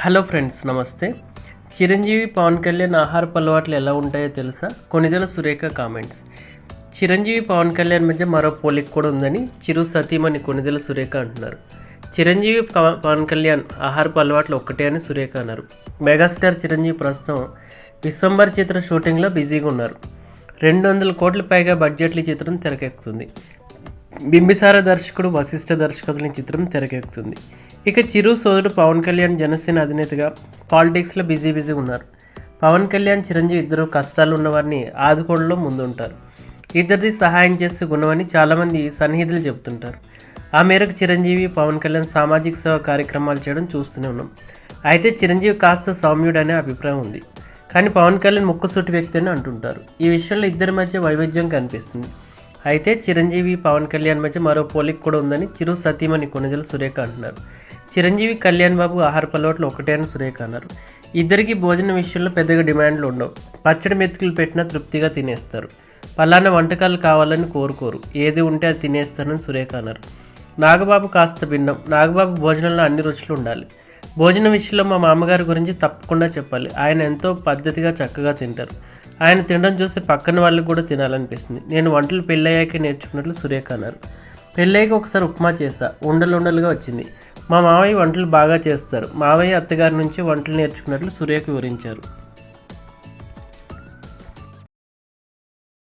Hello friends నమస్తే. చిరంజీవి పవన్ కళ్యాణ్ ఆహారపు అలవాట్లు ఎలా ఉంటాయో తెలుసా? కొనిదెల సురేఖ కామెంట్స్. చిరంజీవి పవన్ కళ్యాణ్ మధ్య మరో పోలిక కూడా ఉందని చిరు సతీమణి కొనిదెల సురేఖ అంటున్నారు. చిరంజీవి పవన్ కళ్యాణ్ ఆహారపు అలవాట్లు ఒక్కటే అని సురేఖ అన్నారు. మెగాస్టార్ చిరంజీవి ప్రస్తుతం విశ్వంబర్ చిత్ర షూటింగ్లో బిజీగా ఉన్నారు. రెండు వందల కోట్ల పైగా బడ్జెట్ల చిత్రం తెరకెక్కుతుంది. బింబిసార దర్శకుడు వశిష్ఠ దర్శకత్వం చిత్రం తెరకెక్కుతుంది. ఇక చిరు సోదరుడు పవన్ కళ్యాణ్ జనసేన అధినేతగా పాలిటిక్స్లో బిజీ బిజీగా ఉన్నారు. పవన్ కళ్యాణ్ చిరంజీవి ఇద్దరు కష్టాలు ఉన్నవారిని ఆదుకోవడంలో ముందుంటారు. ఇద్దరిది సహాయం చేసే గుణమని చాలామంది సన్నిహితులు చెబుతుంటారు. ఆ మేరకు చిరంజీవి పవన్ కళ్యాణ్ సామాజిక సేవ కార్యక్రమాలు చేయడం చూస్తూనే ఉన్నాం. అయితే చిరంజీవి కాస్త సౌమ్యుడు అనే అభిప్రాయం ఉంది. కానీ పవన్ కళ్యాణ్ ముక్కసూటి వ్యక్తి అని అంటుంటారు. ఈ విషయంలో ఇద్దరి మధ్య వైవిధ్యం కనిపిస్తుంది. అయితే చిరంజీవి పవన్ కళ్యాణ్ మధ్య మరో పోలిక కూడా ఉందని చిరు సతీమణి కొనిదెల సురేఖ అంటున్నారు. చిరంజీవి కళ్యాణ్ బాబు ఆహార పలవాట్లు ఒకటే అని సురేఖ అన్నారు. ఇద్దరికి భోజనం విషయంలో పెద్దగా డిమాండ్లు ఉండవు. పచ్చడి మెతుకులు పెట్టినా తృప్తిగా తినేస్తారు. పలానా వంటకాలు కావాలని కోరుకోరు. ఏది ఉంటే అది తినేస్తారని సురేఖ అన్నారు. నాగబాబు కాస్త భిన్నం. నాగబాబు భోజనంలో అన్ని రుచులు ఉండాలి. భోజనం విషయంలో మా మామగారి గురించి తప్పకుండా చెప్పాలి. ఆయన ఎంతో పద్ధతిగా చక్కగా తింటారు. ఆయన తినడం చూసి పక్కన వాళ్ళకి కూడా తినాలనిపిస్తుంది. నేను వంటలు పెళ్ళయ్యాక నేర్చుకున్నట్లు సురేఖ అన్నారు. పెళ్ళయ్యాక ఒకసారి ఉప్మా చేశా. ఉండలు ఉండలుగా వచ్చింది. మా మావయ్య వంటలు బాగా చేస్తారు. మావయ్య అత్తగారి నుంచి వంటలు నేర్చుకున్నట్లు సురేఖ వివరించారు.